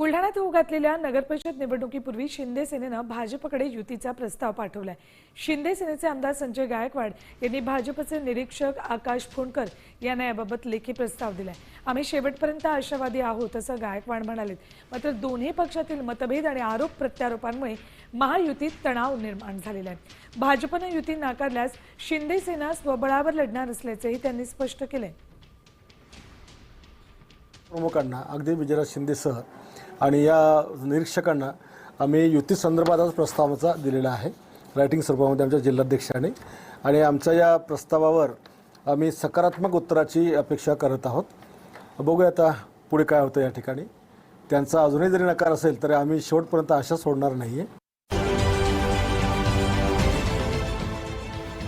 बुलढाण्यात होऊ घातलेल्या नगरपरिषद निवडणुकीपूर्वी शिंदे सेनेनं भाजपकडे युतीचा प्रस्ताव पाठवलाय. शिंदे सेनेचे आमदार संजय गायकवाड यांनी भाजपचे निरीक्षक आकाश फोंडकर यांना याबाबत लेखी प्रस्ताव दिलाय. आम्ही शेवटपर्यंत आशावादी आहोत असं गायकवाड म्हणालेत. मात्र दोन्ही पक्षातील मतभेद आणि आरोप प्रत्यारोपांमुळे महायुतीत तणाव निर्माण झालेला आहे. भाजपनं युती नाकारल्यास शिंदे सेना स्वबळावर लढणार असल्याचंही त्यांनी स्पष्ट केलंय. प्रमुखांना अगदी विजयराज शिंदेसह आणि या निरीक्षकांना आम्ही युती संदर्भातच प्रस्तावाचा दिलेला आहे. रायटिंग स्वरूपामध्ये आमच्या जिल्हाध्यक्षाने. आणि आमच्या या प्रस्तावावर आम्ही सकारात्मक उत्तराची अपेक्षा करत आहोत. बघूया आता पुढे काय होतं या ठिकाणी. त्यांचा अजूनही जरी नकार असेल तरी आम्ही शेवटपर्यंत आशा सोडणार नाही आहे